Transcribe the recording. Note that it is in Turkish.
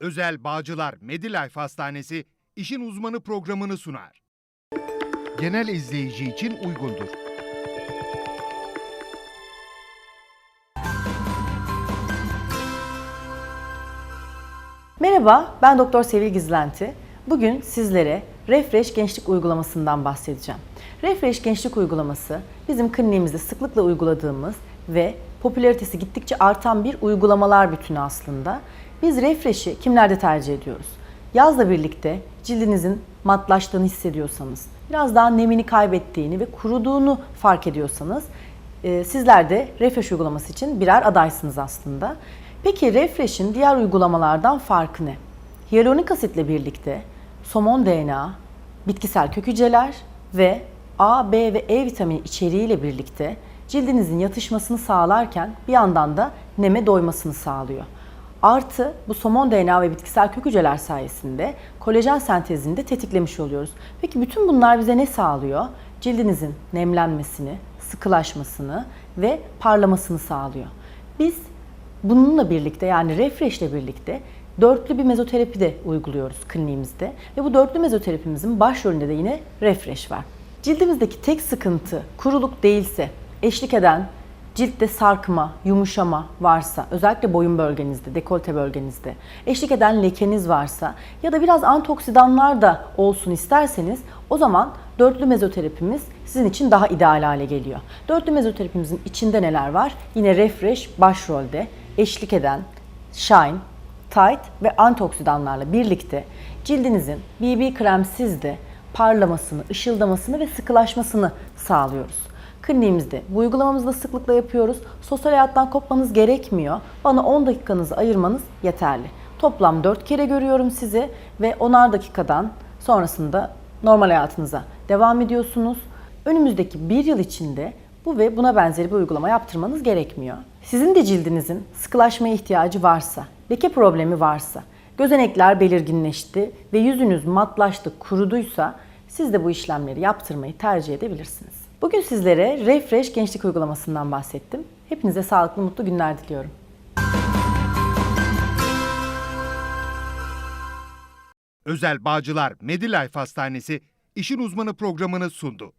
Özel Bağcılar Medilife Hastanesi işin uzmanı programını sunar. Genel izleyici için uygundur. Merhaba, ben Doktor Sevil Gizlenti. Bugün sizlere Refresh Gençlik Uygulaması'ndan bahsedeceğim. Refresh Gençlik Uygulaması bizim kliniğimizde sıklıkla uyguladığımız ve popülaritesi gittikçe artan bir uygulamalar bütünü aslında. Biz Refresh'i kimlerde tercih ediyoruz? Yazla birlikte cildinizin matlaştığını hissediyorsanız, biraz daha nemini kaybettiğini ve kuruduğunu fark ediyorsanız e, sizler de Refresh uygulaması için birer adaysınız aslında. Peki Refresh'in diğer uygulamalardan farkı ne? Hyaluronik asitle birlikte somon DNA, bitkisel kök hücreler ve A, B ve E vitamini içeriğiyle birlikte cildinizin yatışmasını sağlarken bir yandan da neme doymasını sağlıyor. Artı bu somon DNA ve bitkisel kök hücreler sayesinde kolajen sentezini de tetiklemiş oluyoruz. Peki bütün bunlar bize ne sağlıyor? Cildinizin nemlenmesini, sıkılaşmasını ve parlamasını sağlıyor. Biz bununla birlikte yani refresh ile birlikte dörtlü bir mezoterapi de uyguluyoruz kliniğimizde. Ve bu dörtlü mezoterapimizin başrolünde de yine refresh var. Cildimizdeki tek sıkıntı kuruluk değilse, eşlik eden ciltte sarkma, yumuşama varsa, özellikle boyun bölgenizde, dekolte bölgenizde, eşlik eden lekeniz varsa ya da biraz antioksidanlar da olsun isterseniz o zaman dörtlü mezoterapimiz sizin için daha ideal hale geliyor. Dörtlü mezoterapimizin içinde neler var? Yine Refresh başrolde eşlik eden Shine, Tight ve antioksidanlarla birlikte cildinizin BB kremsiz de parlamasını, ışıldamasını ve sıkılaşmasını sağlıyoruz. Kliniğimizde bu uygulamamızı sıklıkla yapıyoruz. Sosyal hayattan kopmanız gerekmiyor. Bana 10 dakikanızı ayırmanız yeterli. Toplam 4 kere görüyorum sizi ve 10'ar dakikadan sonrasında normal hayatınıza devam ediyorsunuz. Önümüzdeki bir yıl içinde bu ve buna benzeri bir uygulama yaptırmanız gerekmiyor. Sizin de cildinizin sıkılaşmaya ihtiyacı varsa, leke problemi varsa, gözenekler belirginleşti ve yüzünüz matlaştı, kuruduysa siz de bu işlemleri yaptırmayı tercih edebilirsiniz. Bugün sizlere Refresh gençlik uygulamasından bahsettim. Hepinize sağlıklı, mutlu günler diliyorum. Özel Bağcılar Medilife Hastanesi işin uzmanı programını sundu.